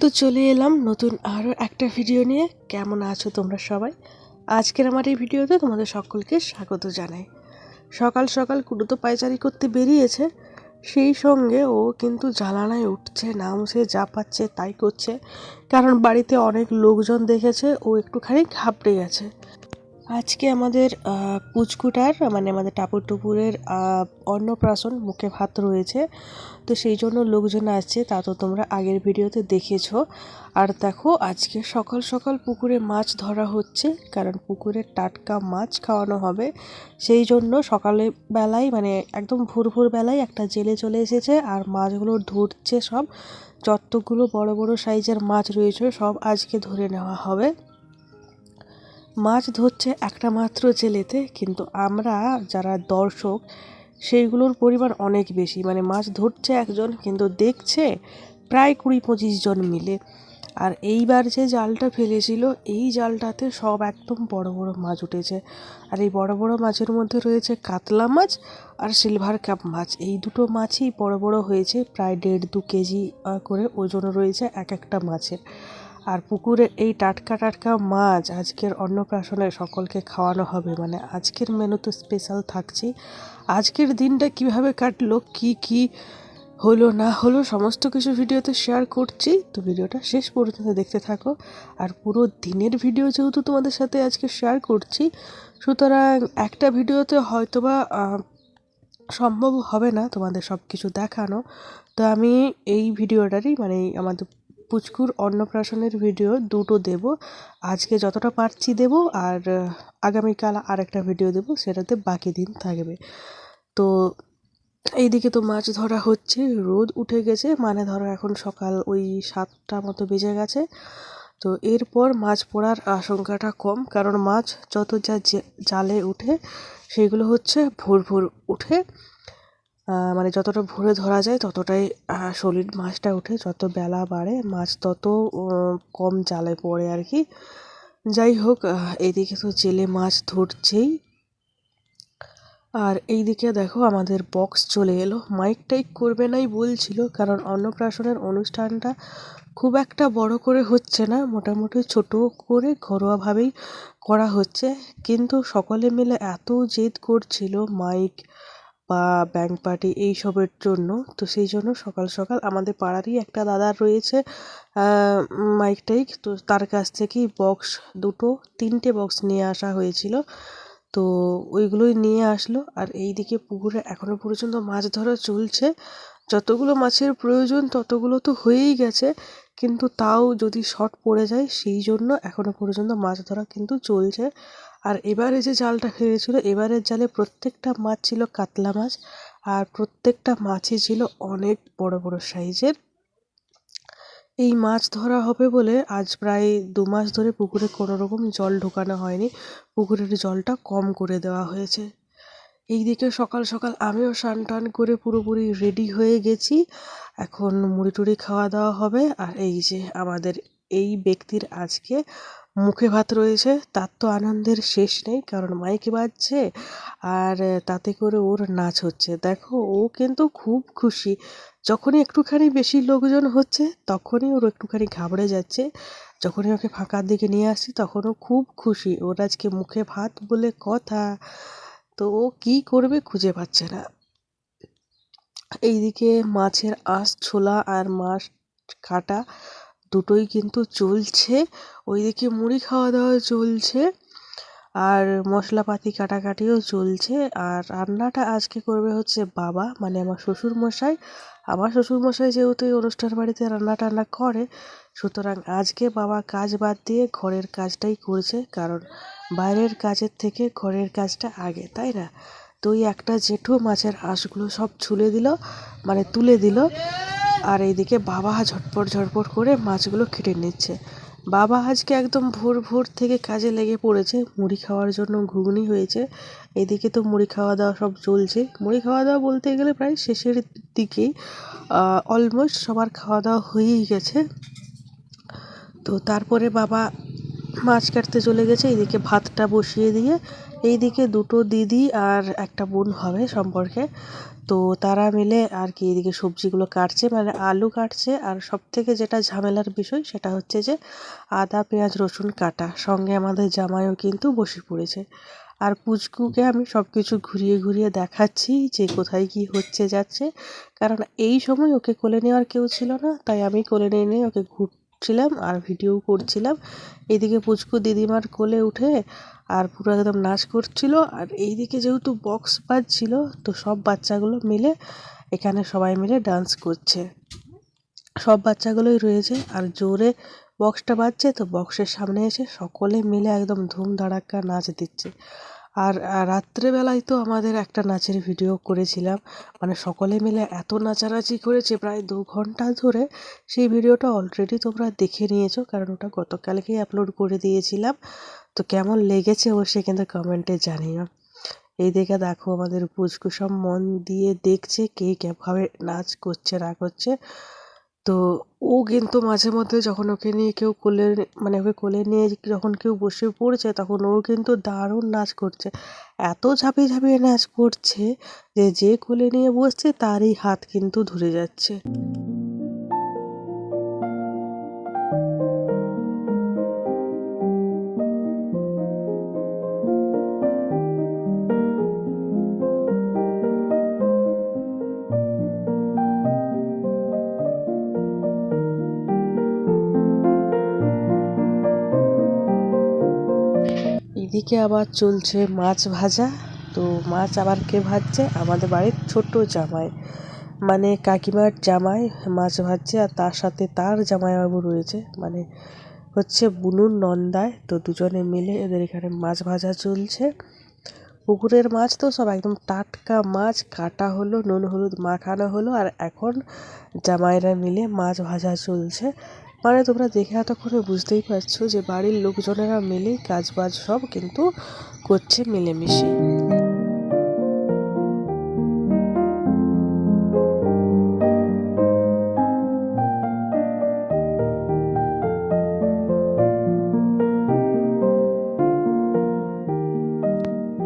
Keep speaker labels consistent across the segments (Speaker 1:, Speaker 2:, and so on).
Speaker 1: তো চলে এলাম নতুন আরও একটা ভিডিও নিয়ে। কেমন আছো তোমরা সবাই? আজকের আমার এই ভিডিওতে তোমাদের সকলকে স্বাগত জানাই। সকাল সকাল কুটুতো পায়চারি করতে বেরিয়েছে। সেই সঙ্গে ও কিন্তু জ্বালানায় উঠছে নামছে যা পাচ্ছে তাই করছে। কারণ বাড়িতে অনেক লোকজন দেখেছে, ও একটুখানি ঘাবড়ে গেছে। আজকে আমাদের পুচকুটার মানে আমাদের টাপুর টুপুরের অন্নপ্রাশন মুখে ভাত রয়েছে। তো সেই জন্য লোকজন আসছে, তা তো তোমরা আগের ভিডিওতে দেখেছ। আর দেখো, আজকে সকাল সকাল পুকুরে মাছ ধরা হচ্ছে, কারণ পুকুরে টাটকা মাছ খাওয়ানো হবে। সেই জন্য সকালে বেলায় মানে একদম ভোর ভোর বেলায় একটা জেলে চলে এসেছে, আর মাছগুলো ধরছে সব। যতগুলো বড় বড় সাইজের মাছ রয়েছে, সব আজকে ধরে নেওয়া হবে। মাছ ধরছে একটা মাত্র জেলেতে, কিন্তু আমরা যারা দর্শক, সেইগুলোর পরিমাণ অনেক বেশি। মানে মাছ ধরছে একজন, কিন্তু দেখছে প্রায় কুড়ি পঁচিশ জন মিলে। আর এইবার যে জালটা ফেলেছিল, এই জালটাতে সব একদম বড় বড় মাছ উঠেছে। আর এই বড় বড় মাছের মধ্যে রয়েছে কাতলা মাছ আর সিলভার কাপ মাছ। এই দুটো মাছই বড় বড় হয়েছে, প্রায় দেড় দু কেজি করে ওজন রয়েছে এক একটা মাছের। আর পুকুরে এই টাটকা টাটকা মাছ আজকের অন্নপ্রাশনে সকলকে খাওয়ানো হবে। মানে আজকের মেনু তো স্পেশাল থাকছেই। আজকের দিনটা কীভাবে কাটলো, কি কি হলো, না হলো, সমস্ত কিছু ভিডিওতে শেয়ার করছি। তো ভিডিওটা শেষ পর্যন্ত দেখতে থাকো। আর পুরো দিনের ভিডিও যেহেতু তোমাদের সাথে আজকে শেয়ার করছি, সুতরাং একটা ভিডিওতে হয়তোবা সম্ভব হবে না তোমাদের সব কিছু দেখানো। তো আমি এই ভিডিওটারই মানে আমাদের পুচকুর অন্নপ্রাশনের ভিডিও দুটো দেব। আজকে যতটা পারছি দেব আর আগামীকাল আরেকটা ভিডিও দেব, সেটাতে বাকি দিন থাকবে। তো এইদিকে তো মাছ ধরা হচ্ছে, রোদ উঠে গেছে মানে ধরো এখন সকাল ওই সাতটা মতো বেজে গেছে। তো এরপর মাছ পড়ার আশঙ্কাটা কম, কারণ মাছ যত যা জালে উঠে, সেগুলো হচ্ছে ভোর ভোর উঠে। মানে যতটা ভোরে ধরা যায় ততটাই সলিড মাছটা উঠে যত বেলা বাড়ে, মাছ তত কম জালে পড়ে আর কি। যাই হোক এদিকে তো জেলে মাছ ধরছেই। আর এইদিকে দেখো আমাদের বক্স চলে এলো। মাইক টাইক করবে নাই বলছিল, কারণ অন্নপ্রাশনের অনুষ্ঠানটা খুব একটা বড় করে হচ্ছে না, মোটামুটি ছোট করে ঘরোয়াভাবেই করা হচ্ছে। কিন্তু সকলে মিলে এত জেদ করছিল মাইক বা ব্যাংক পার্টি এইসবের জন্য। তো সেই জন্য সকাল সকাল আমাদের পাড়ারই একটা দাদার রয়েছে মাইক টাইক তো তার কাছ থেকেই বক্স দুটো, তিনটে বক্স নিয়ে আসা হয়েছিল। তো ওইগুলোই নিয়ে আসলো। আর এইদিকে পুকুরে এখনও পর্যন্ত মাছ ধরা চলছে। যতগুলো মাছের প্রয়োজন ততগুলো তো হয়েই গেছে। কিন্তু তাও যদি শর্ট পড়ে যায়, সেই জন্য এখনও পর্যন্ত মাছ ধরা কিন্তু চলছে। আর এবারে যে জালটা ফেলেছিল এবারের জালে প্রত্যেকটা মাছ ছিল কাতলা মাছ, আর প্রত্যেকটা মাছই ছিল অনেক বড় বড় সাইজের। এই মাছ ধরা হবে বলে আজ প্রায় দু মাস ধরে পুকুরে কোনো রকম জল ঢোকানো হয়নি। পুকুরের জলটা কম করে দেওয়া হয়েছে। এইদিকে সকাল সকাল আমিও স্নান টান করে পুরোপুরি রেডি হয়ে গেছি। এখন মুড়ি টুড়ি খাওয়া দাওয়া হবে। আর এই যে আমাদের এই ব্যক্তির আজকে মুখে ভাত রয়েছে, তার তো আনন্দের শেষ নেই, কারণ মাইকে বাজছে আর তাতে করে ওর নাচ হচ্ছে। দেখো, ও কিন্তু খুব খুশি। যখনই একটুখানি বেশি লোকজন হচ্ছে, তখনই ওর একটুখানি ঘাবড়ে যাচ্ছে। যখনই ওকে ফাঁকার দিকে নিয়ে আসছি তখনও খুব খুশি। ওর আজকে মুখে ভাত বলে কথা, তো ও কী করবে খুঁজে পাচ্ছে না। এইদিকে মাছের আঁশ, ছোলা আর মাছ কাটা দুটোই কিন্তু চলছে। ওইদিকে মুড়ি খাওয়া দাওয়া চলছে আর মশলাপাতি কাটাকাটিও চলছে। আর রান্নাটা আজকে করবে হচ্ছে বাবা মানে আমার শ্বশুর মশাই আমার শ্বশুর মশাই যেহেতু এই অনুষ্ঠান বাড়িতে রান্না টান্না করে, সুতরাং আজকে বাবা কাজ বাদ দিয়ে ঘরের কাজটাই করছে, কারণ বাইরের কাজের থেকে ঘরের কাজটা আগে, তাই না? তো ওই একটা জেঠু মাছের আঁশগুলো সব ছুলে দিল মানে তুলে দিল। আর এইদিকে বাবা ঝটপট ঝটপট করে মাছগুলো কেটে নিচ্ছে। বাবা আজকে একদম ভোর ভোর থেকে কাজে লেগে পড়েছে। মুড়ি খাওয়ার জন্য ঘুগনি হয়েছে। এদিকে তো মুড়ি খাওয়া দাওয়া সব চলছে। মুড়ি খাওয়া দাওয়া বলতে গেলে প্রায় শেষের দিকেই অলমোস্ট সবার খাওয়া দাওয়া হয়েই গেছে। তো তারপরে বাবা মাছ কাটতে চলে গেছে। এদিকে ভাতটা বসিয়ে দিয়ে এইদিকে দুটো দিদি আর একটা বোন হবে সম্পর্কে। তো তারা মিলে আর কি এদিকে সবজিগুলো কাটছে মানে আলু কাটছে। আর সব থেকে যেটা ঝামেলার বিষয় সেটা হচ্ছে যে আদা, পেঁয়াজ, রসুন কাটা। সঙ্গে আমাদের জামাইও কিন্তু বসে পড়েছে। আর পুচকুকে আমি সব কিছু ঘুরিয়ে ঘুরিয়ে দেখাচ্ছি যে কোথায় কি হচ্ছে, যাচ্ছে। কারণ এই সময় ওকে কোলে নেওয়ার কেউ ছিল না, তাই আমি কোলে নিয়ে নিয়ে ওকে ঘুরছিলাম আর ভিডিও করছিলাম। এদিকে পুচকু দিদিমার কোলে উঠে আর পুরো একদম নাচ করছিল। আর এইদিকে যেহেতু বক্স বাজছিল, তো সব বাচ্চাগুলো মিলে এখানে সবাই মিলে ডান্স করছে। সব বাচ্চাগুলোই রয়েছে আর জোরে বক্সটা বাজছে, তো বক্সের সামনে এসে সকলে মিলে একদম ধুম ধাড়াক্কা নাচ দিচ্ছে। আর রাত্রেবেলায় তো আমাদের একটা নাচের ভিডিও করেছিলাম। মানে সকলে মিলে এত নাচানাচি করেছে, প্রায় দু ঘণ্টা ধরে সেই ভিডিওটা অলরেডি তোমরা দেখে নিয়েছো, কারণ ওটা গতকালকেই আপলোড করে দিয়েছিলাম। তো কেমন লেগেছে অবশ্যই কিন্তু কমেন্টে জানিও। এই দেখে দেখো আমাদের পুচকু মন দিয়ে দেখছে কে কেভাবে নাচ করছে, না করছে। তো ও কিন্তু মাঝে মধ্যে যখন ওকে নিয়ে কেউ কোলে মানে ওকে কোলে নিয়ে যখন কেউ বসে পড়ছে, তখন ও কিন্তু দারুণ নাচ করছে। এত ঝাঁপিয়ে ঝাঁপিয়ে নাচ করছে যে যে কোলে নিয়ে বসছে, তারই হাত কিন্তু ধরে যাচ্ছে। এদিকে আবার চলছে মাছ ভাজা। তো মাছ আবার কে ভাজছে? আমাদের বাড়ির ছোট জামাই। মানে কাকিমার জামাই মাছ ভাজছে আর তার সাথে তার জামাইবাবু রয়েছে। মানে হচ্ছে বুনুর নন্দায় তো দুজনে মিলে এদের এখানে মাছ ভাজা চলছে। পুকুরের মাছ তো সব একদম টাটকা মাছ। কাটা হলো, নুন, হলুদ মাখানো হলো। আর এখন জামাইরা মিলে মাছ ভাজা চলছে। মানে তোমরা দেখে এতক্ষণে বুঝতেই পারছ যে বাড়ির লোকজনেরা মিলে কাজ বাজ সব কিন্তু করছে মিলেমিশে।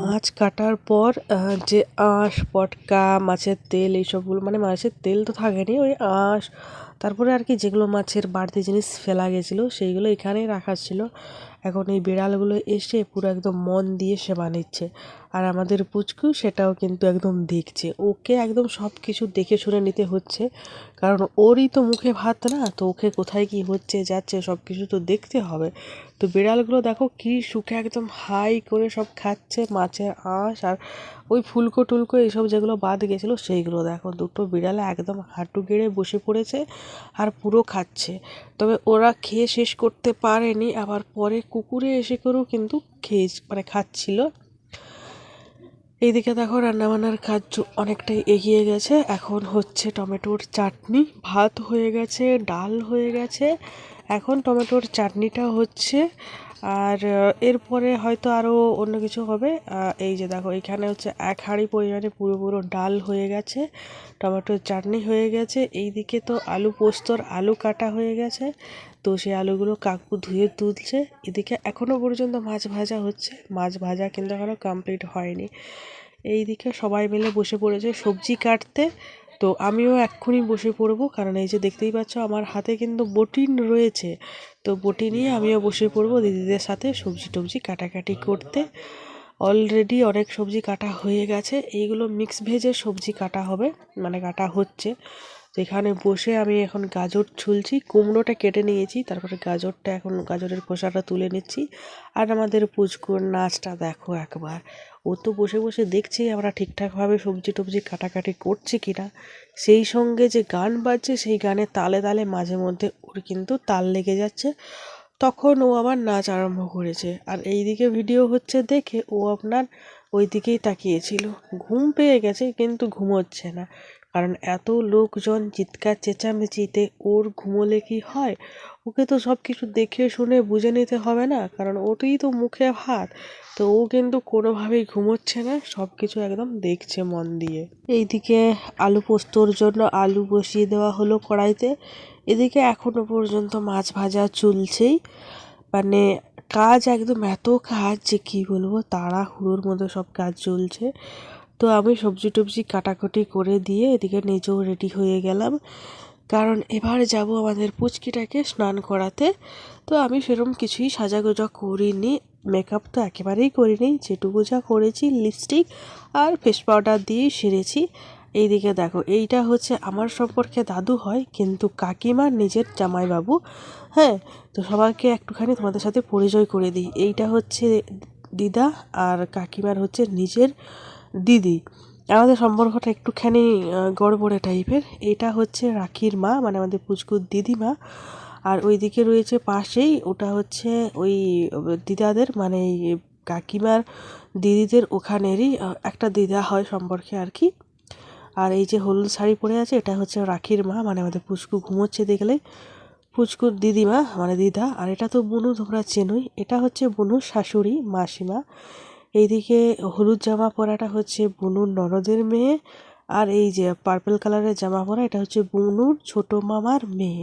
Speaker 1: মাছ কাটার পর যে আঁশ, পটকা, মাছের তেল, এইসবগুলো মানে মাছের তেল তো থাকেনি, ওই আঁশ তারপরে আর কি যেগুলো মাছের বাড়তি জিনিস ফেলা গেছিল, সেইগুলো এখানেই রাখা ছিল। এখন এই বিড়ালগুলো এসে পুরো একদম মন দিয়ে সেবা নিচ্ছে। আর আমাদের পুচকু সেটাও কিন্তু একদম দেখছে। ওকে একদম সব কিছু দেখে শুনে নিতে হচ্ছে। কারণ ওরই তো মুখে ভাত না, তো ওকে কোথায় কি হচ্ছে, যাচ্ছে সব কিছু তো দেখতে হবে। তো বিড়ালগুলো দেখো কি সুখে একদম হাই করে সব খাচ্ছে, মাছের আঁশ আর ওই ফুলকো টুলকো এইসব যেগুলো বাদ গেছিল, সেইগুলো দেখো। দুটো বিড়ালে একদম হাঁটু গেড়ে বসে পড়েছে আর পুরো খাচ্ছে। তবে ওরা খেয়ে শেষ করতে পারেনি, আবার পরে কুকুরে এসে করেও কিন্তু খেয়ে মানে খাচ্ছিল। এইদিকে দেখো রান্নাবান্নার কাজ অনেকটাই এগিয়ে গেছে। এখন হচ্ছে টমেটোর চাটনি। ভাত হয়ে গেছে, ডাল হয়ে গেছে। এখন টমেটোর চাটনিটা হচ্ছে। আর এরপরে হয়তো আরও অন্য কিছু হবে। এই যে দেখো, এখানে হচ্ছে এক হাঁড়ি পরিমাণে পুরো পুরো ডাল হয়ে গেছে। টমেটোর চাটনি হয়ে গেছে। এই দিকে তো আলু পোস্তর আলু কাটা হয়ে গেছে। তো সেই আলুগুলো কাকু ধুয়ে তুলছে। এদিকে এখনও পর্যন্ত মাছ ভাজা হচ্ছে। মাছ ভাজা কিন্তু এখনও কমপ্লিট হয়নি। এই দিকে সবাই মিলে বসে পড়েছে সবজি কাটতে। তো আমিও এক্ষুনি বসে পড়ব, কারণ এই যে দেখতেই পাচ্ছ আমার হাতে কিন্তু বটিন রয়েছে। তো বটি নিয়ে আমিও বসে পড়ব দিদিদের সাথে সবজি টবজি কাটাকাটি করতে। অলরেডি অনেক সবজি কাটা হয়ে গেছে। এইগুলো মিক্স ভেজে সবজি কাটা হবে মানে কাটা হচ্ছে। এখানে বসে আমি এখন গাজর ছুলছি, কুমড়োটা কেটে নিয়েছি, তারপরে গাজরটা এখন গাজরের খোসাটা তুলে নিচ্ছি। আর আমাদের পুচকুর নাচটা দেখো একবার। ও তো বসে বসে দেখছে আমরা ঠিকঠাকভাবে সবজি টবজি কাটাকাটি করছি কি না সেই সঙ্গে যে গান বাজছে, সেই গানে তালে তালে মাঝে মধ্যে ওর কিন্তু তাল লেগে যাচ্ছে। তখন ও আবার নাচ আরম্ভ করেছে। আর এই দিকে ভিডিও হচ্ছে দেখে ও আপনার ওই দিকেই তাকিয়েছিল। ঘুম পেয়ে গেছে কিন্তু ঘুমোচ্ছে না। কারণ এত লোকজন চিৎকার চেঁচামেচিতে ওর ঘুমোলে কি হয়? ওকে তো সব কিছু দেখে শুনে বুঝে নিতে হবে না, কারণ ওটাই তো মুখে ভাত। তো ও কিন্তু কোনোভাবেই ঘুমোচ্ছে না সব কিছু একদম দেখছে মন দিয়ে। এইদিকে আলু পোস্তর জন্য আলু বসিয়ে দেওয়া হলো কড়াইতে। এদিকে এখনও পর্যন্ত মাছ ভাজা চলছেই। মানে কাজ একদম এত কাজ যে কী বলব, তাড়াহুড়োর মধ্যে সব কাজ চলছে। তো আমি সবজি টবজি কাটাকুটি করে দিয়ে এদিকে নিজেও রেডি হয়ে গেলাম। কারণ এবার যাব আমাদের পুচকিটাকে স্নান করাতে। তো আমি সেরকম কিছুই সাজাগোজা করিনি। মেকআপ তো একেবারেই করিনি। যেটুকু যা করেছি লিপস্টিক আর ফেস পাউডার দিয়েই সেরেছি। এইদিকে দেখো, এইটা হচ্ছে আমার সম্পর্কে দাদু হয়, কিন্তু কাকিমার নিজের জামাইবাবু। হ্যাঁ তো সবাইকে একটুখানি তোমাদের সাথে পরিচয় করে দিই। এইটা হচ্ছে দিদা আর কাকিমার হচ্ছে নিজের দিদি। আমাদের সম্পর্কটা একটুখানি গড়বড়ে টাইপের। এটা হচ্ছে রাখির মা মানে আমাদের পুচকুর দিদিমা আর ওইদিকে রয়েছে পাশেই, ওটা হচ্ছে ওই দিদাদের মানে কাকিমার দিদিদের ওখানেরই একটা দিদা হয় সম্পর্কে আর কি। আর এই যে হলুদ শাড়ি পরে আছে, এটা হচ্ছে রাখির মা মানে আমাদের পুচকু ঘুমোচ্ছে দেখলে। পুচকুর দিদিমা মানে দিদা। আর এটা তো বুনু, তোমরা চেনোই। এটা হচ্ছে বুনুর শাশুড়ি, মাসিমা। এইদিকে হলুদ জামা পরাটা হচ্ছে বুনুর ননদের মেয়ে, আর এই যে পার্পল কালারের জামা পরা, এটা হচ্ছে বুনুর ছোট মামার মেয়ে।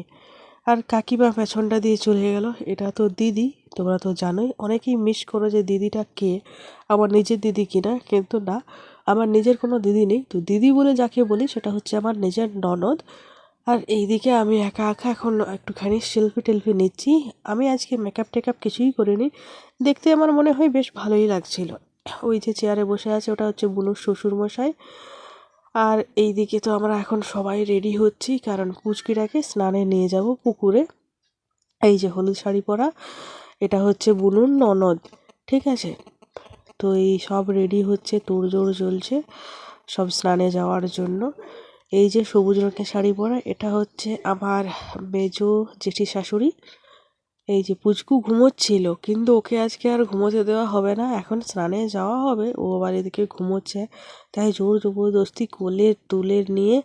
Speaker 1: আর কাকিমা পেছনটা দিয়ে চলে গেল, এটা তো দিদি, তোমরা তো জানোই। অনেকেই মিস করো যে দিদিটা কে, আমার নিজের দিদি কিনা, কিন্তু না, আমার নিজের কোনো দিদি নেই। তো দিদি বলে যাকে বলি, সেটা হচ্ছে আমার নিজের ননদ। আর এইদিকে আমি একা একা এখন একটুখানি সেলফি টেলফি নিচ্ছি। আমি আজকে মেকআপ টেকআপ কিছুই করিনি। দেখতে আমার মনে হয় বেশ ভালোই লাগছিল। ওই যে চেয়ারে বসে আছে, ওটা হচ্ছে বুনুর শ্বশুর মশাই আর এইদিকে তো আমরা এখন সবাই রেডি হচ্ছি, কারণ পুচকিটাকে স্নানে নিয়ে যাব পুকুরে। এই যে হলুদ শাড়ি পরা, এটা হচ্ছে বুনুর ননদ, ঠিক আছে? তো এই সব রেডি হচ্ছে, তোড়জোড় চলছে সব স্নানে যাওয়ার জন্য। এই যে সবুজ রঙের শাড়ি পরা, এটা হচ্ছে আমার মেজো জেঠি শাশুড়ি। এই যে পুচকু ঘুমোচ্ছিল, কিন্তু ওকে আজকে আর ঘুমোতে দেওয়া হবে না। এখন স্নানে যাওয়া হবে, ও আবার এদিকে ঘুমোচ্ছে। তাই জোর জবরদস্তি কোলে তুলে নিয়ে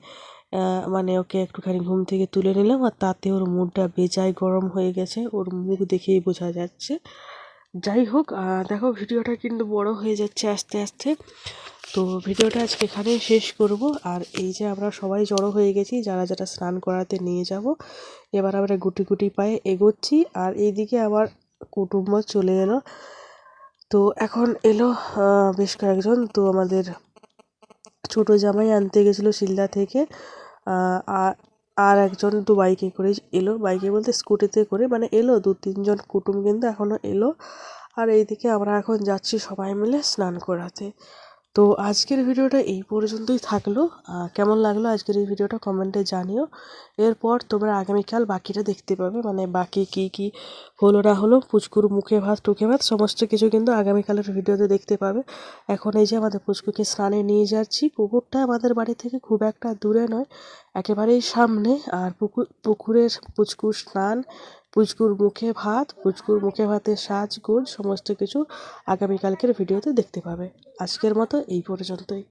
Speaker 1: মানে ওকে একটুখানি ঘুম থেকে তুলে নিলাম। আর তাতে ওর মুখটা বেজায় গরম হয়ে গেছে। ওর মুখ দেখেই বোঝা যাচ্ছে। যাই হোক দেখো ভিডিওটা কিন্তু বড় হয়ে যাচ্ছে আস্তে আস্তে। তো ভিডিওটা আজকে এখানেই শেষ করব। আর এই যে আমরা সবাই জড়ো হয়ে গেছি, যারা যারা স্নান করাতে নিয়ে যাব, এবার আমরা গুটি গুটি পায়ে এগোচ্ছি। আর এইদিকে আবার কুটুম্ব চলে এলো। তো এখন এলো বেশ কয়েকজন। তো আমাদের ছোট জামাই আনতে গেছিল শিলদা থেকে। আর আর একজন দু বাইকে করে এলো। বাইকে বলতে স্কুটিতে করে মানে এলো, দু তিনজন কুটুম কিন্তু এখনও এলো। আর এইদিকে আমরা এখন যাচ্ছি সবাই মিলে স্নান করাতে। তো আজকের ভিডিওটা এই পর্যন্তই থাকল। কেমন লাগল আজকের এই ভিডিওটা কমেন্টে জানিও। এরপর তোমরা আগামীকাল বাকিটা দেখতে পাবে। মানে বাকি কি কি হলো না হলো, পুচকুর মুখে ভাত, টুকে ভাত, সমস্ত কিছু কিন্তু আগামীকালের ভিডিওতে দেখতে পাবে। এখন এই যে আমাদের পুচকুকে স্নানে নিয়ে যাচ্ছি। পুকুরটা আমাদের বাড়ি থেকে খুব একটা দূরে নয়, একেবারেই সামনে। আর পুকুর, পুকুরের পুচকুর স্নান পুচকুর মুখে ভাত, পুচকুর মুখে ভাতের সাজগোজ, সমস্ত কিছু আগামীকালকের ভিডিওতে দেখতে পাবে। আজকের মতো এই পর্যন্তই।